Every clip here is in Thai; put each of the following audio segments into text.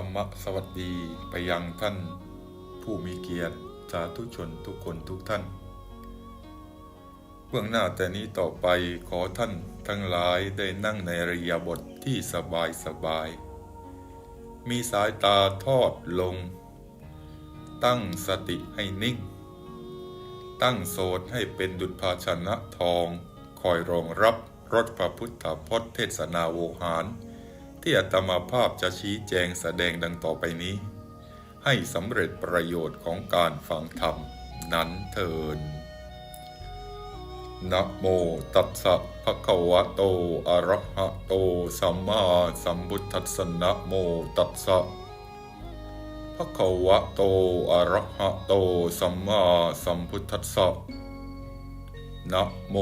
ธรรมสวัสดีไปยังท่านผู้มีเกียรติสาธุชนทุกคนทุกท่าน เบื้องหน้าแต่นี้ต่อไปขอท่านทั้งหลายได้นั่งในริยาบทที่สบายสบาย มีสายตาทอดลง ตั้งสติให้นิ่ง ตั้งโสดให้เป็นดุจภาชนะทอง คอยรองรับรถพระพุทธพจน์เทศนาโวหาร ที่อาตมาภาพจะชี้แจงแสดงดังต่อไปนี้ ให้สำเร็จประโยชน์ของการฟังธรรมนั้นเทินนะโมตัสสะภะคะวะโต อะระหะโต สัมมาสัมพุทธัสสะนะโมตัสสะภะคะวะโต อะระหะโต สัมมาสัมพุทธัสสะนะโม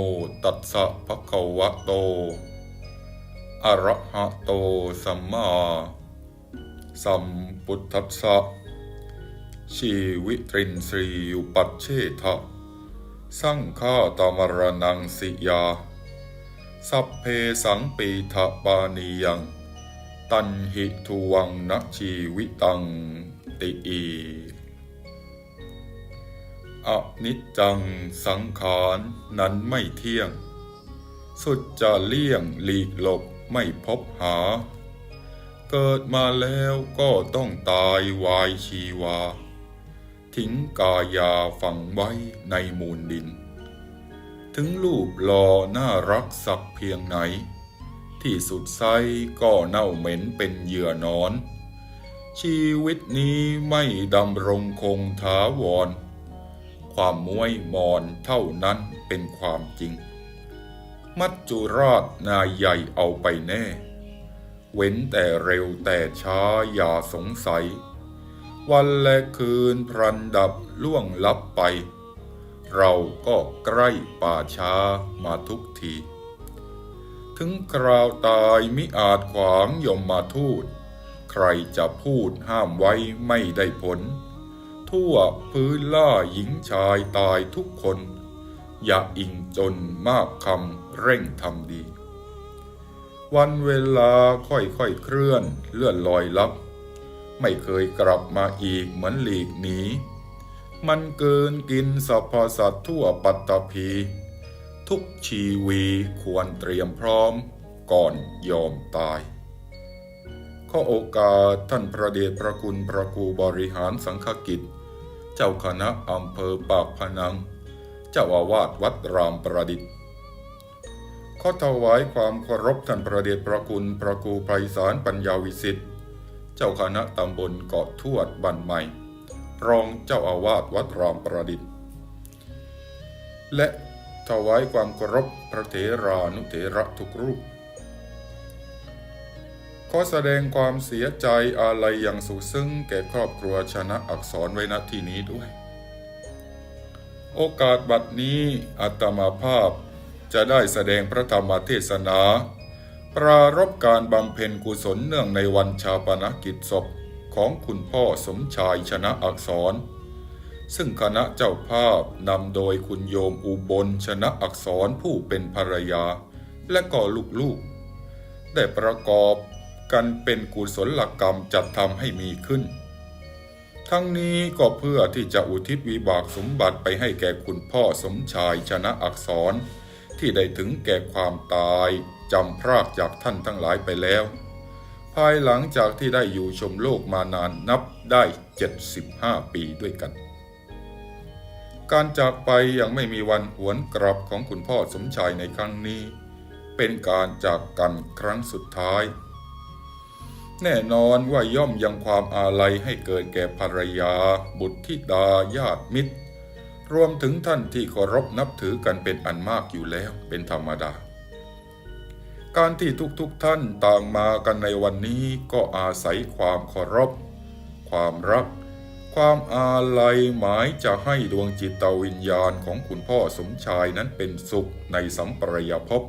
ตัสสะภะคะวะโต อะระหะโตสัมมาสัมพุทธัสสะชีวิตรินทรียุปัชเชทะสังฆาตมรนังสิยา สัพเพสังปีทะปานิยัง ตันหิทุวังนชีวิตังติอีอนิจจังสังขารนั้นไม่เที่ยง สุดจะเลี่ยงหลีกหลบ ไม่พบหา เกิดมาแล้วก็ต้องตายวายชีวา ทิ้งกายาฝังไว้ในมูลดิน ถึงรูปหล่อน่ารักสักเพียงไหน ที่สุดไซก็เน่าเหม็นเป็นเหยื่อนอน ชีวิตนี้ไม่ดำรงคงถาวร ความม้วยมอนเท่านั้นเป็นความจริง มัจจุราชนายใหญ่เอาไปแน่ เว้นแต่เร็วแต่ช้าอย่าสงสัย วันและคืนพรันดับล่วงลับไป เราก็ใกล้ป่าช้ามาทุกที ถึงคราวตายมิอาจขวางยมมาทูต ใครจะพูดห้ามไว้ไม่ได้ผล ทั่วพื้นล่าหญิงชายตายทุกคน อย่าอิงจนมากคำ เร่งทำดี วันเวลาค่อยๆเคลื่อนเลื่อนลอยลับ ไม่เคยกลับมาอีกเหมือนหลีกหนีมันเกินกินสรรพสัตว์ทั่วปัตตภี ทุกชีวีควรเตรียมพร้อมก่อนยอมตาย ข้อโอกาสท่านพระเดชพระคุณพระครูบริหารสังฆกิจ เจ้าคณะอำเภอปากพนัง เจ้าอาวาสวัดรามประดิษฐ์ ขอถวายความเคารพท่านพระเดชพระคุณพระครูไพศาลปัญญาวิสิทธิ์เจ้าคณะตำบลเกาะทวดบันใหม่ รองเจ้าอาวาสวัดรามประดิษฐ์ และถวายความเคารพพระเถรานุเถระทุกรูป ขอแสดงความเสียใจอาลัยอย่างสุดซึ้งแก่ครอบครัวชนะอักษรไว้ณที่นี้ด้วย โอกาสบัดนี้อาตมาภาพ จะได้แสดงพระธรรมเทศนา ปรารบการบำเพ็ญกุศลเนื่องในวันชาปนกิจศพของคุณพ่อสมชายชนะอักษร ซึ่งคณะเจ้าภาพนำโดยคุณโยมอุบลชนะอักษรผู้เป็นภรรยา และก็ลูกๆ ได้ประกอบกันเป็นกุศลกรรมจัดทำให้มีขึ้น ทั้งนี้ก็เพื่อที่จะอุทิศวิบากสมบัติไปให้แก่คุณพ่อสมชายชนะอักษร ที่ได้ถึงแก่ความตายจำพรากจากท่านทั้งหลายไปแล้ว ภายหลังจากที่ได้อยู่ชมโลกมานานนับได้ 75 ปีด้วยกัน การจากไปยังไม่มีวันหวนกลับของคุณพ่อสมชายในครั้งนี้ เป็นการจากกันครั้งสุดท้าย แน่นอนว่าย่อมยังความอาลัยให้เกิดแก่ภรรยา บุตรธิดาญาติมิตร รวมถึงท่านที่เคารพนับถือกันเป็นอันมากอยู่แล้วเป็นธรรมดา การที่ทุกๆทท่านต่างมากันในวันนี้ก็อาศัยความเคารพ ความรัก ความอาลัยหมายจะให้ดวงจิตวิญญาณของคุณพ่อสมชายนั้นเป็นสุขในสัมปรายภพ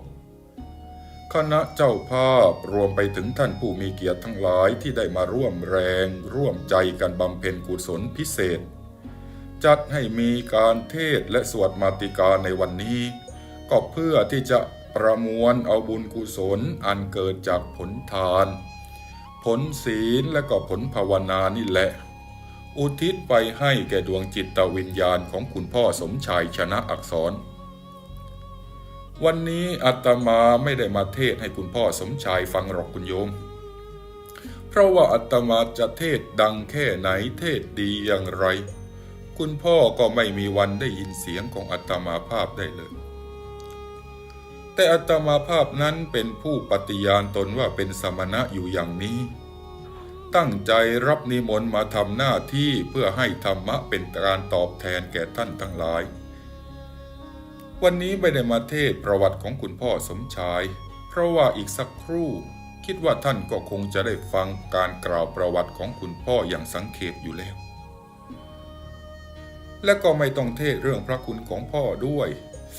คณะเจ้าภาพรวมไปถึงท่านผู้มีเกียรติทั้งหลายที่ได้มาร่วมแรง ร่วมใจกันบำเพ็ญกุศลพิเศษ จัดให้มีการเทศและสวดมาติกาในวันนี้ ก็เพื่อที่จะประมวลเอาบุญกุศลอันเกิดจากผลทานผผลศีลและก็ผลภาวนานี่แหละ อุทิศไปให้แก่ดวงจิตวิญญาณของคุณพ่อสมชายชนะอักษร วันนี้อาตมาไม่ได้มาเทศให้คุณพ่อสมชายฟังหรอกคุณโยม เพราะว่าอาตมาจะเทศดังแค่ไหนเทศดีอย่างไร คุณพ่อก็ไม่มีวันได้ยินเสียงของอาตมาภาพได้เลย แต่อาตมาภาพนั้นเป็นผู้ปฏิญาณตนว่าเป็นสมณะอยู่อย่างนี้ ตั้งใจรับนิมนต์มาทำหน้าที่เพื่อให้ธรรมะเป็นการตอบแทนแก่ท่านทั้งหลาย วันนี้ไม่ได้มาเทศประวัติของคุณพ่อสมชาย เพราะว่าอีกสักครู่คิดว่าท่านก็คงจะได้ฟังการกล่าวประวัติของคุณพ่ออย่างสังเขปอยู่แล้ว และก็ไม่ต้องเทศเรื่องพระคุณของพ่อด้วย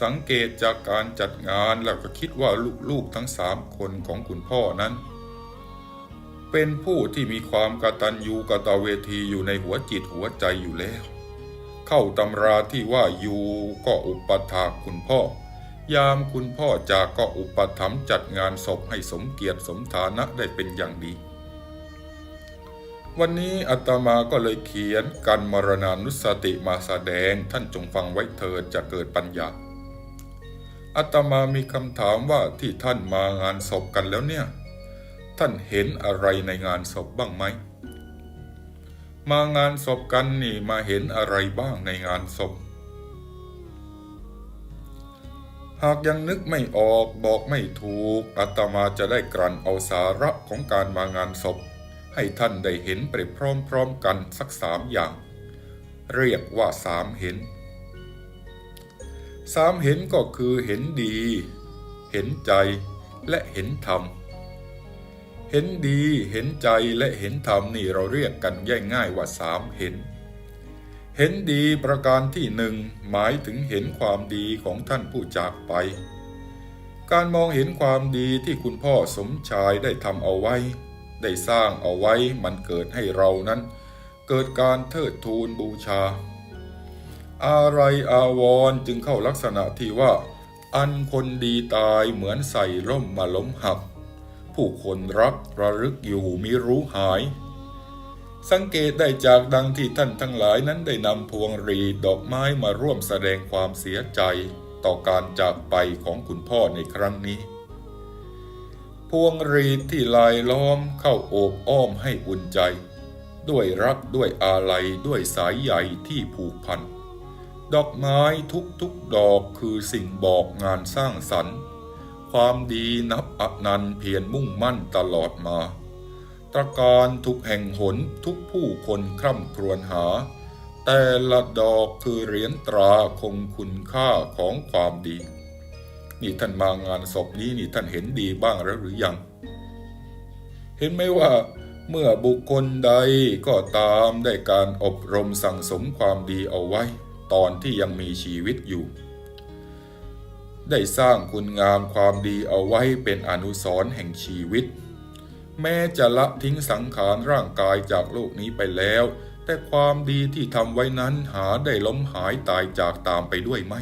สังเกตจากการจัดงานแล้วก็คิดว่าลูกๆทั้งสามคนของคุณพ่อนั้น เป็นผู้ที่มีความกตัญญูกตเวทีอยู่ในหัวจิตหัวใจอยู่แล้ว เข้าตำราที่ว่าอยู่ก็อุปถากคุณพ่อ ยามคุณพ่อจากก็อุปถัมภ์จัดงานศพให้สมเกียรติสมฐานะได้เป็นอย่างดี วันนี้อาตมาก็เลยเขียนกันมรณานุสติมาแสดงท่านจงฟังไว้เถิดจะเกิดปัญญาอาตมามีคำถามว่าที่ท่านมางานศพกันแล้วเนี่ย ท่านเห็นอะไรในงานศพบ้างไหม มางานศพกันนี่มาเห็นอะไรบ้างในงานศพ หากยังนึกไม่ออกบอกไม่ถูกอาตมาจะได้กลั่นเอาสาระของการมางานศพ ให้ท่านได้เห็นไปพร้อมๆกันสักสามอย่าง เรียกว่าสามเห็นสามเห็นก็คือเห็นดี เห็นใจและเห็นธรรม เห็นดีเห็นใจและเห็นธรรมนี่เราเรียกกันง่ายๆว่าสามเห็น เห็นดีประการที่หนึ่งหมายถึงเห็นความดีของท่านผู้จากไป การมองเห็นความดีที่คุณพ่อสมชายได้ทำเอาไว้ ได้สร้างเอาไว้มันเกิดให้เรานั้น เกิดการเทิดทูนบูชา อะไรอาวรจึงเข้าลักษณะที่ว่า อันคนดีตายเหมือนใส่ร่มมาล้มหัก ผู้คนรักระลึกอยู่มิรู้หาย สังเกตได้จากดังที่ท่านทั้งหลายนั้นได้นำพวงรีดดอกไม้มาร่วมแสดงความเสียใจ ต่อการจากไปของคุณพ่อในครั้งนี้ พวงหรีดที่ลายล้อมเข้าโอบอ้อมให้อุ่นใจ ด้วยรักด้วยอาลัยด้วยสายใยที่ผูกพัน ดอกไม้ทุกๆดอกคือสิ่งบอกงานสร้างสรรค์ ความดีนับอนันต์เพียรมุ่งมั่นตลอดมา ตรการทุกแห่งหนทุกผู้คนคร่ำครวญหา แต่ละดอกคือเหรียญตราคงคุณค่าของความดี นี่ท่านมางานศพนี้นี่ท่านเห็นดีบ้างแล้วหรือยัง เห็นไหมว่าเมื่อบุคคลใดก็ตามได้การอบรมสั่งสมความดีเอาไว้ ตอนที่ยังมีชีวิตอยู่ ได้สร้างคุณงามความดีเอาไว้เป็นอนุสรณ์แห่งชีวิต แม้จะละทิ้งสังขารร่างกายจากโลกนี้ไปแล้ว แต่ความดีที่ทำไว้นั้นหาได้ล้มหายตายจากตามไปด้วยไหม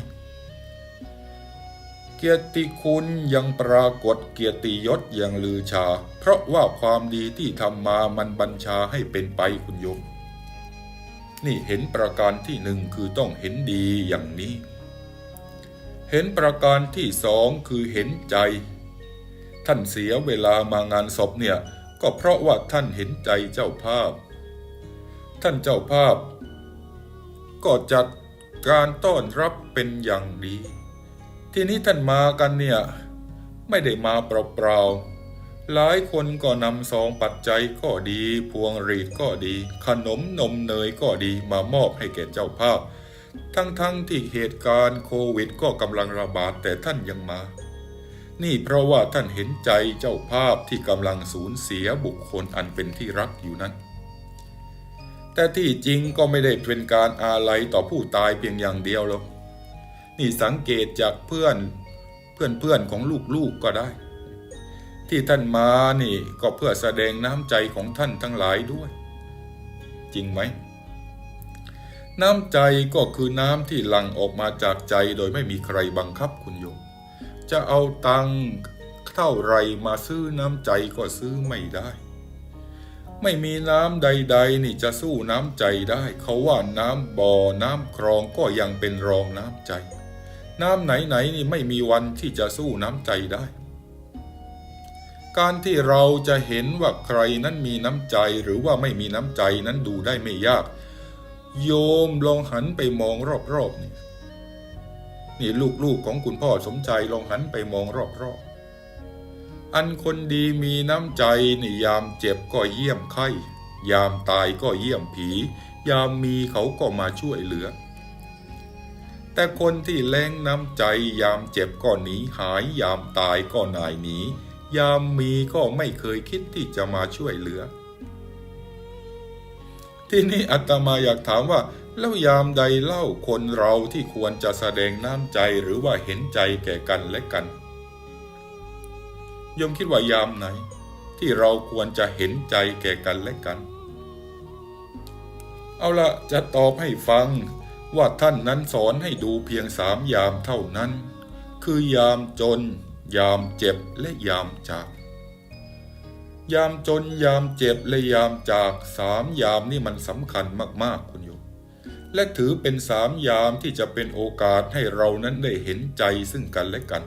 กียรติคุณยังปรากฏเกียรติยศยังลือชา เพราะว่าความดีที่ทำมามันบัญชาให้เป็นไปคุณโยม นี่เห็นประการที่หนึ่งคือต้องเห็นดีอย่างนี้ เห็นประการที่สองคือเห็นใจ ท่านเสียเวลามางานศพเนี่ย ก็เพราะว่าท่านเห็นใจเจ้าภาพ ท่านเจ้าภาพ ก็จัดการต้อนรับเป็นอย่างดี ทีนี้ท่านมากันเนี่ย ไม่ได้มาเปล่าๆ หลายคนก็นำซองปัจจัยก็ดี พวงหรีดก็ดี ขนมนมเนยก็ดีมามอบให้แก่เจ้าภาพ ทั้งๆทที่เหตุการณ์โควิดก็กำลังระบาดแต่ท่านยังมา นี่เพราะว่าท่านเห็นใจเจ้าภาพที่กำลังสูญเสียบุคคลอันเป็นที่รักอยู่นั้นแต่ที่จริงก็ไม่ได้เป็นการอาลัยต่อผู้ตายเพียงอย่างเดียวหรอก นี่สังเกตจากเพื่อนเพื่อนเพื่อนของลูกๆกก็ได้ ที่ท่านมานี่ก็เพื่อแสดงน้ำใจของท่านทั้งหลายด้วย จริงไหม น้ำใจก็คือน้ำที่หลั่งออกมาจากใจโดยไม่มีใครบังคับคุณโยม จะเอาตังค์เท่าไรมาซื้อน้ำใจก็ซื้อไม่ได้ไม่มีน้ำใด ๆ นี่จะสู้น้ำใจได้ เขาว่าน้ำบ่อน้ำคลองก็ยังเป็นรองน้ำใจ น้ำไหนๆนี่ไม่มีวันที่จะสู้น้ำใจได้ การที่เราจะเห็นว่าใครนั้นมีน้ำใจหรือว่าไม่มีน้ำใจนั้นดูได้ไม่ยาก โยมลองหันไปมองรอบๆนี่นี่ลูกๆของคุณพ่อสมใจลองหันไปมองรอบๆ อันคนดีมีน้ำใจนี่ยามเจ็บก็เยี่ยมไข้ ยามตายก็เยี่ยมผี ยามมีเขาก็มาช่วยเหลือ แต่คนที่แรงน้ำใจยามเจ็บก็หนีหายยามตายก็นายหนียามมีก็ไม่เคยคิดที่จะมาช่วยเหลือ ที่นี่อาตมาอยากถามว่า แล้วยามใดเล่าคนเราที่ควรจะแสดงน้ำใจหรือว่าเห็นใจแก่กันและกันยมคิดว่ายามไหน ที่เราควรจะเห็นใจแก่กันและกัน เอาละจะตอบให้ฟัง ว่าท่านนั้นสอนให้ดูเพียงสามยามเท่านั้น คือยามจน ยามเจ็บและยามจาก ยามจนยามเจ็บและยามจากสามยามนี่มันสำคัญมากๆคุณโยมและถือเป็นสามยามที่จะเป็นโอกาสให้เรานั้นได้เห็นใจซึ่งกันและกัน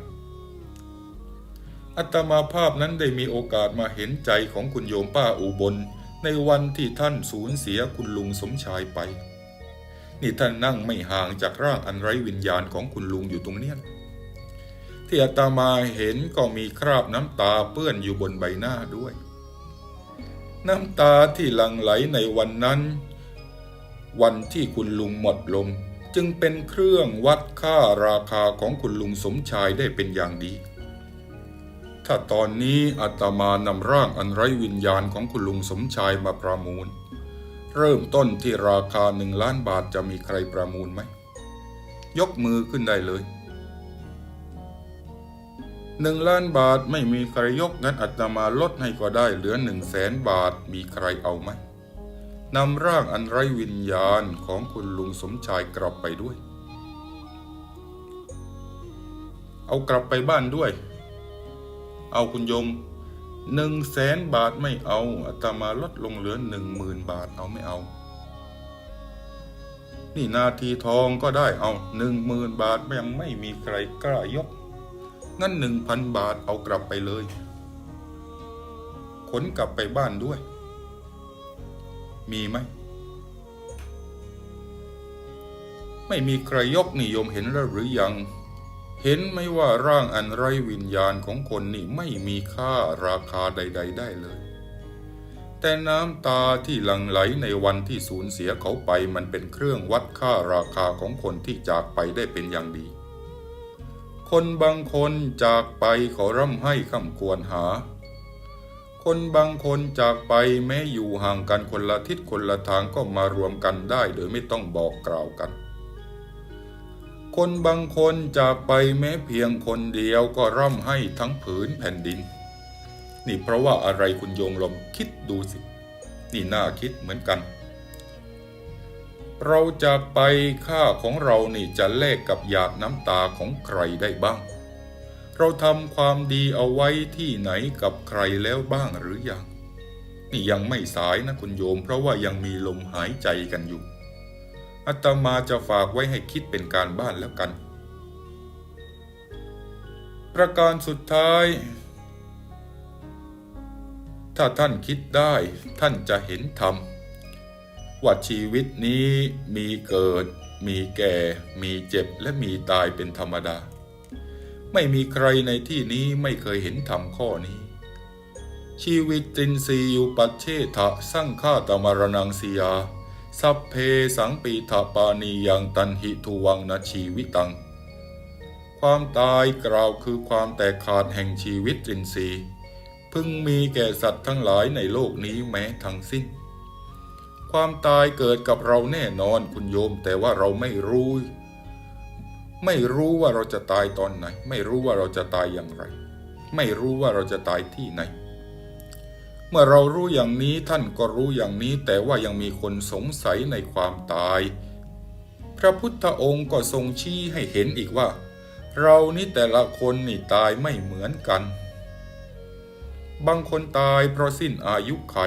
อัตมาภาพนั้นได้มีโอกาสมาเห็นใจของคุณโยมป้าอุบล ในวันที่ท่านสูญเสียคุณลุงสมชายไป นี่ท่านนั่งไม่ห่างจากร่างอันไร้วิญญาณของคุณลุงอยู่ตรงเนี้ยที่อาตมาเห็นก็มีคราบน้ำตาเปื้อนอยู่บนใบหน้าด้วย น้ำตาที่หลั่งไหลในวันนั้น วันที่คุณลุงหมดลมจึงเป็นเครื่องวัดค่าราคาของคุณลุงสมชายได้เป็นอย่างดี ถ้าตอนนี้อาตมานำร่างอันไร้วิญญาณของคุณลุงสมชายมาประมูล เริ่มต้นที่ราคาหนึ่งล้านบาทจะมีใครประมูลไหม ยกมือขึ้นได้เลยหนึ่งล้านบาทไม่มีใครยกงั้นอาตมาลดให้ก็ได้เหลือหนึ่งแสนบาทมีใครเอาไหมนำร่างอันไร้วิญญาณของคุณลุงสมชายกลับไปด้วย เอากลับไปบ้านด้วย เอาคุณยม หนึ่งแสนบาทไม่เอาอาตมาลดลงเหลือหนึ่งหมื่นบาทเอาไม่เอา นี่นาทีทองก็ได้เอาหนึ่งหมื่นบาทยังไม่มีใครกล้ายก งั้นหนึ่งพันบาทเอากลับไปเลย ขนกลับไปบ้านด้วย มีไหม ไม่มีใครยกนิยมเห็นแล้วหรือยัง เห็นไหมว่าร่างอันไร้วิญญาณของคนนี่ไม่มีค่าราคาใด ๆ ได้เลย แต่น้ำตาที่หลั่งไหลในวันที่สูญเสียเขาไปมันเป็นเครื่องวัดค่าราคาของคนที่จากไปได้เป็นอย่างดี คนบางคนจากไปเขาร่ำให้คำควรหา คนบางคนจากไปแม้อยู่ห่างกันคนละทิศคนละทางก็มารวมกันได้โดยไม่ต้องบอกกล่าวกัน คนบางคนจากไปแม้เพียงคนเดียวก็ร่ำให้ทั้งผืนแผ่นดิน นี่เพราะว่าอะไรคุณโยงลองคิดดูสิ นี่น่าคิดเหมือนกัน เราจากไปค่าของเรานี่จะแลกกับหยาดน้ำตาของใครได้บ้าง เราทำความดีเอาไว้ที่ไหนกับใครแล้วบ้างหรือยัง นี่ยังไม่สายนะคุณโยม เพราะว่ายังมีลมหายใจกันอยู่ อาตมาจะฝากไว้ให้คิดเป็นการบ้านแล้วกัน ประการสุดท้าย ถ้าท่านคิดได้ท่านจะเห็นธรรมว่าชีวิตนี้มีเกิด มีแก่ มีเจ็บและมีตายเป็นธรรมดา ไม่มีใครในที่นี้ไม่เคยเห็นธรรมข้อนี้ ชีวิตตินสีอยุปัชเชทะสร้างฆาตมรณังสียา สัพเพสังปีทปานียังตันหิทุวังนชีวิตัง ความตายกล่าวคือความแตกขาดแห่งชีวิตตรินทรีย์พึงมีแก่สัตว์ทั้งหลายในโลกนี้แม้ทั้งสิ้น ความตายเกิดกับเราแน่นอนคุณโยม แต่ว่าเราไม่รู้ ไม่รู้ว่าเราจะตายตอนไหน ไม่รู้ว่าเราจะตายอย่างไร ไม่รู้ว่าเราจะตายที่ไหน เมื่อเรารู้อย่างนี้ท่านก็รู้อย่างนี้แต่ว่ายังมีคนสงสัยในความตาย พระพุทธองค์ก็ทรงชี้ให้เห็นอีกว่า เรานี่แต่ละคนนี่ตายไม่เหมือนกัน บางคนตายเพราะสิ้นอายุไข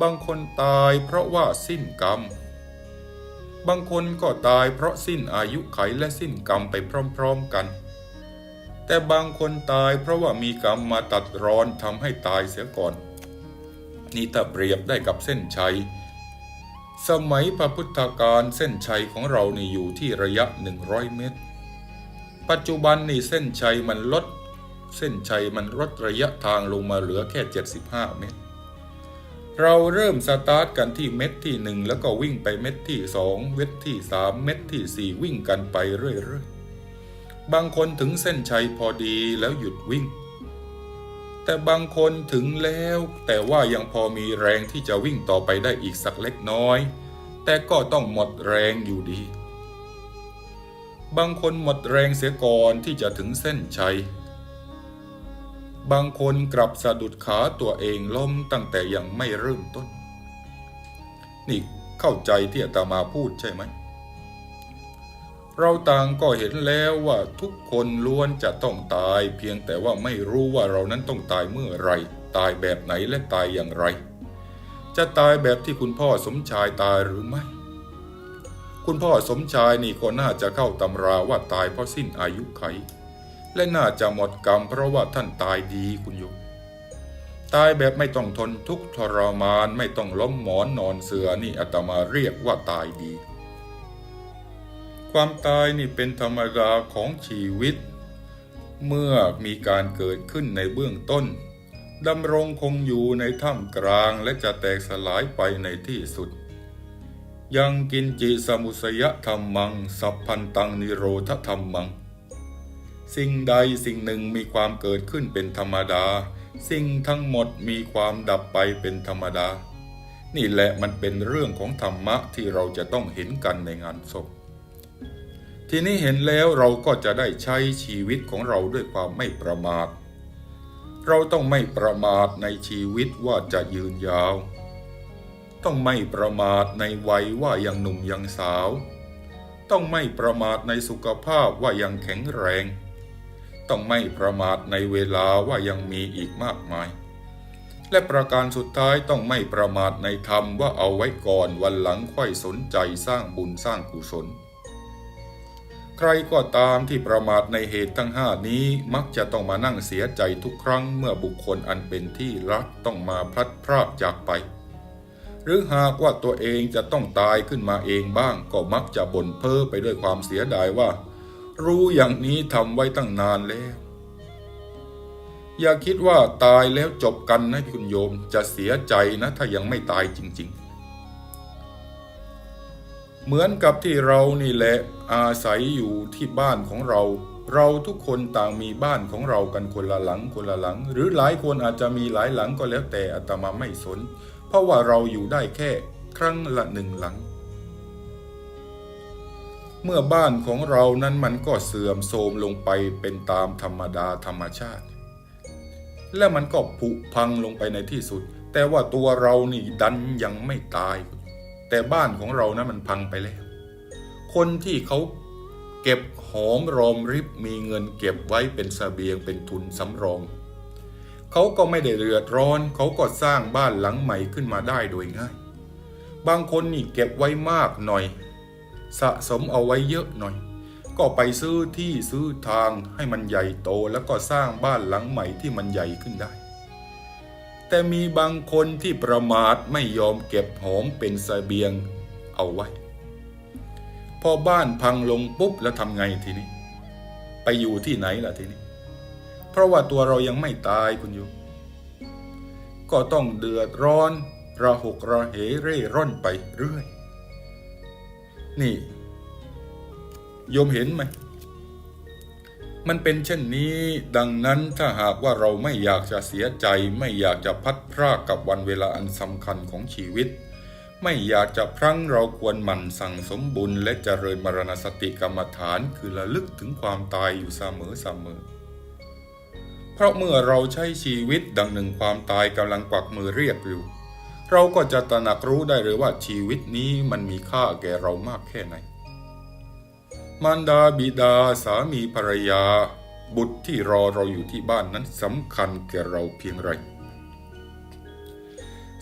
บางคนตายเพราะว่าสิ้นกรรม บางคนก็ตายเพราะสิ้นอายุไขและสิ้นกรรมไปพร้อม ๆกัน แต่บางคนตายเพราะว่ามีกรรมมาตัดรอนทำให้ตายเสียก่อน นี่ถ้าเปรียบได้กับเส้นชัย สมัยพระพุทธการเส้นชัยของเรานี่อยู่ที่ระยะ 100 เมตร ปัจจุบันนี่เส้นชัยมันลด เส้นชัยมันลดระยะทางลงมาเหลือแค่ 75 เมตร เราเริ่มสตาร์ทกันที่เม็ดที่หนึ่งแล้วก็วิ่งไปเม็ดที่สองเม็ดที่สามเม็ดที่สี่วิ่งกันไปเรื่อยๆ บางคนถึงเส้นชัยพอดีแล้วหยุดวิ่ง แต่บางคนถึงแล้ว แต่ว่ายังพอมีแรงที่จะวิ่งต่อไปได้อีกสักเล็กน้อย แต่ก็ต้องหมดแรงอยู่ดี บางคนหมดแรงเสียก่อนที่จะถึงเส้นชัย บางคนกลับสะดุดขาตัวเองล้มตั้งแต่ยังไม่เริ่มต้น นี่เข้าใจที่อาตมาพูดใช่ไหม เราต่างก็เห็นแล้วว่าทุกคนล้วนจะต้องตาย เพียงแต่ว่าไม่รู้ว่าเรานั้นต้องตายเมื่อไร ตายแบบไหนและตายอย่างไร จะตายแบบที่คุณพ่อสมชายตายหรือไม่ คุณพ่อสมชายนี่ก็น่าจะเข้าตำราว่าตายเพราะสิ้นอายุไข และน่าจะหมดกรรมเพราะว่าท่านตายดีคุณโยมตายแบบไม่ต้องทนทุกทรมานไม่ต้องล้มหมอนนอนเสือนี่อาตมาเรียกว่าตายดี ความตายนี่เป็นธรรมดาของชีวิต เมื่อมีการเกิดขึ้นในเบื้องต้นดำรงคงอยู่ในถ้ำกลางและจะแตกสลายไปในที่สุด ยังกินจิสมุสยธรรมัง สัพพันตังนิโรธธรรมัง สิ่งใดสิ่งหนึ่งมีความเกิดขึ้นเป็นธรรมดา สิ่งทั้งหมดมีความดับไปเป็นธรรมดา นี่แหละมันเป็นเรื่องของธรรมะที่เราจะต้องเห็นกันในงานศพ ทีนี้เห็นแล้วเราก็จะได้ใช้ชีวิตของเราด้วยความไม่ประมาท เราต้องไม่ประมาทในชีวิตว่าจะยืนยาว ต้องไม่ประมาทในวัยว่ายังหนุ่มยังสาว ต้องไม่ประมาทในสุขภาพว่ายังแข็งแรง ต้องไม่ประมาทในเวลาว่ายังมีอีกมากมาย และประการสุดท้ายต้องไม่ประมาทในธรรมว่าเอาไว้ก่อนวันหลังค่อยสนใจสร้างบุญสร้างกุศล รก็ตามที่ประมาทในเหตุทั้งห้านี้มักจะต้องมานั่งเสียใจทุกครั้งเมื่อบุคคลอันเป็นที่รักต้องมาพลัดพรากจากไป หรือหากว่าตัวเองจะต้องตายขึ้นมาเองบ้าง ก็มักจะบ่นเพ้อไปด้วยความเสียดายว่า รู้อย่างนี้ทำไว้ตั้งนานแล้ว อย่าคิดว่าตายแล้วจบกันนะคุณโยมจะเสียใจนะถ้ายังไม่ตายจริง ๆ เหมือนกับที่เรานี่แหละอาศัยอยู่ที่บ้านของเรา เราทุกคนต่างมีบ้านของเรากันคนละหลังคนละหลัง หรือหลายคนอาจจะมีหลายหลังก็แล้วแต่อาตมาไม่สน เพราะว่าเราอยู่ได้แค่ครั้งละหนึ่งหลัง เมื่อบ้านของเรานั้นมันก็เสื่อมโทรมลงไปเป็นตามธรรมดาธรรมชาติ และมันก็ผุพังลงไปในที่สุด แต่ว่าตัวเรานี่ดันยังไม่ตาย แต่บ้านของเรานั้นมันพังไปแล้ว คนที่เขาเก็บหอมรอมริบมีเงินเก็บไว้เป็นสเสบียงเป็นทุนสำรอง เขาก็ไม่ได้เดือดร้อน เขาก็สร้างบ้านหลังใหม่ขึ้นมาได้โดยง่าย บางคนนี่เก็บไว้มากหน่อย สะสมเอาไว้เยอะหน่อย ก็ไปซื้อที่ซื้อทางให้มันใหญ่โตแล้วก็สร้างบ้านหลังใหม่ที่มันใหญ่ขึ้นได้ แต่มีบางคนที่ประมาทไม่ยอมเก็บหอมเป็นสเสบียงเอาไว้ พอบ้านพังลงปุ๊บแล้วทำไงทีนี้ ไปอยู่ที่ไหนล่ะทีนี้ เพราะว่าตัวเรายังไม่ตายคุณโยมก็ต้องเดือดร้อน ระหกระเหเร่ร่อนไปเรื่อย นี่ โยมเห็นไหม มันเป็นเช่นนี้ ดังนั้นถ้าหากว่าเราไม่อยากจะเสียใจ ไม่อยากจะพัดพรากกับวันเวลาอันสำคัญของชีวิต ไม่อยากจะพลั้งเราควรหมั่นสั่งสมบุญและเจริญมรณสติกรรมฐานคือระลึกถึงความตายอยู่เสมอเสมอ เพราะเมื่อเราใช้ชีวิตดังหนึ่งความตายกำลังกวักมือเรียกอยู่เราก็จะตระหนักรู้ได้เลยว่าชีวิตนี้มันมีค่าแก่เรามากแค่ไหน มารดาบิดาสามีภรรยา บุตรที่รอเราอยู่ที่บ้านนั้นสำคัญแก่เราเพียงไร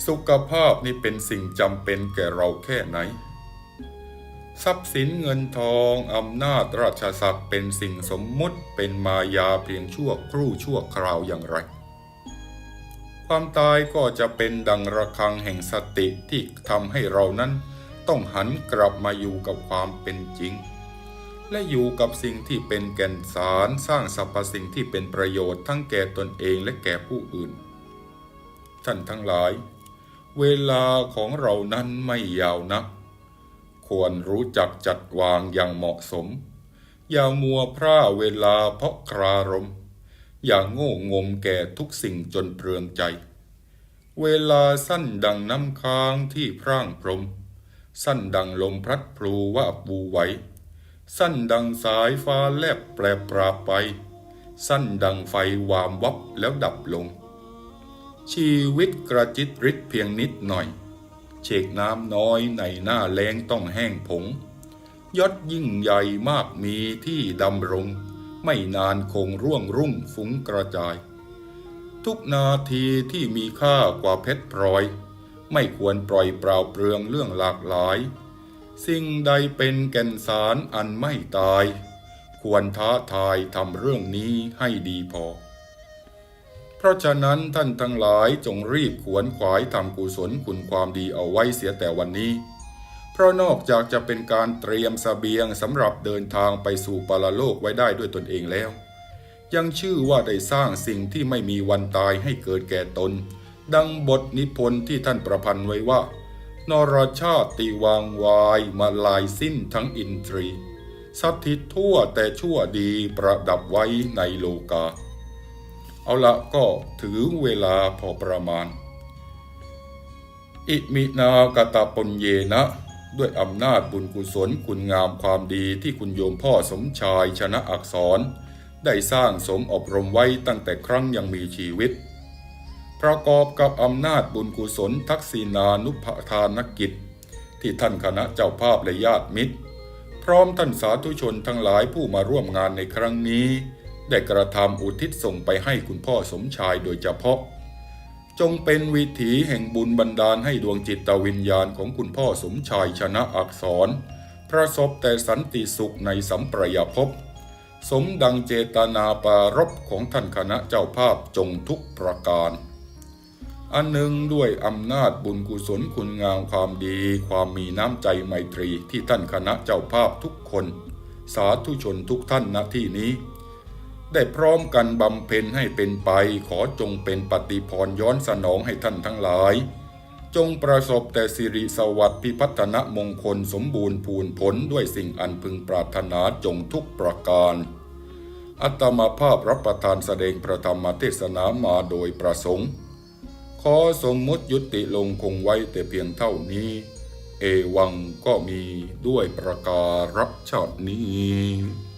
สุขภาพนี่เป็นสิ่งจำเป็นแก่เราแค่ไหน ทรัพย์สินเงินทองอำนาจราชศักดิ์เป็นสิ่งสมมุติเป็นมายาเพียงชั่วครู่ชั่วคราวอย่างไรความตายก็จะเป็นดังระฆังแห่งสติที่ทำให้เรานั้น ต้องหันกลับมาอยู่กับความเป็นจริง และอยู่กับสิ่งที่เป็นแก่นสารสร้างสรรพสิ่งที่เป็นประโยชน์ทั้งแก่ตนเองและแก่ผู้อื่น ท่านทั้งหลาย เวลาของเรานั้นไม่ยาวนัก ควรรู้จักจัดวางอย่างเหมาะสม อย่ามัวพร่าเวลาเพราะครารม อย่างโง่งมแก่ทุกสิ่งจนเปลืองใจ เวลาสั้นดังน้ำค้างที่พร่างพรม สั้นดังลมพลัดพลูว่าบูไหว สั้นดังสายฟ้าแลบแปรปราไป สั้นดังไฟวามวับแล้วดับลง ชีวิตกระจิตริดเพียงนิดหน่อย เชกน้ำน้อยในหน้าแล้งต้องแห้งผง ยศยิ่งใหญ่มากมีที่ดำรง ไม่นานคงร่วงรุ่งฟุ้งกระจาย ทุกนาทีที่มีค่ากว่าเพชรพลอย ไม่ควรปล่อยเปล่าเปลืองเรื่องหลากหลาย สิ่งใดเป็นแก่นสารอันไม่ตาย ควรท้าทายทำเรื่องนี้ให้ดีพอ เพราะฉะนั้นท่านทั้งหลายจงรีบขวนขวายทำกุศลคุณความดีเอาไว้เสียแต่วันนี้ เพราะนอกจากจะเป็นการเตรียมสเสบียงสำหรับเดินทางไปสู่ปรโลกไว้ได้ด้วยตนเองแล้ว ยังชื่อว่าได้สร้างสิ่งที่ไม่มีวันตายให้เกิดแก่ตน ดังบทนิพนธ์ที่ท่านประพันธ์ไว้ว่า นรชาติวางวายมาลายสิ้นทั้งอินทรีสัตถิตทั่วแต่ชั่วดีประดับไว้ในโลกา เอาละก็ถือเวลาพอประมาณ อิมินากตาปนเยนะ ด้วยอำนาจบุญกุศลคุณงามความดีที่คุณโยมพ่อสมชายชนะอักษร ได้สร้างสมอบรมไว้ตั้งแต่ครั้งยังมีชีวิต ประกอบกับอำนาจบุญกุศลทักษินานุปทานกิจ ที่ท่านคณะเจ้าภาพและญาติมิตร พร้อมท่านสาธุชนทั้งหลายผู้มาร่วมงานในครั้งนี้ ได้กระทำอุทิศส่งไปให้คุณพ่อสมชายโดยเฉพาะ จงเป็นวิถีแห่งบุญบันดาลให้ดวงจิตวิญญาณของคุณพ่อสมชายชนะอักษร ประสบแต่สันติสุขในสัมปรายภพสมดังเจตนาปรารบของท่านคณะเจ้าภาพจงทุกประการ อันหนึ่งด้วยอำนาจบุญกุศลคุณงามความดี ความมีน้ำใจไมตรีที่ท่านคณะเจ้าภาพทุกคน สาธุชนทุกท่านณที่นี้ ได้พร้อมกันบำเพ็ญให้เป็นไปขอจงเป็นปฏิพรย้อนสนองให้ท่านทั้งหลาย จงประสบแต่สิริสวัสดิ์พิพัฒนมงคลสมบูรณ์พูนผลด้วยสิ่งอันพึงปรารถนาจงทุกประการอัตมาภาพรับประทานแสดงพระธรรมเทศนามาโดยประสงค์ ขอสมมุติยุติลงคงไว้แต่เพียงเท่านี้ เอวังก็มีด้วยประการรับชาตินี้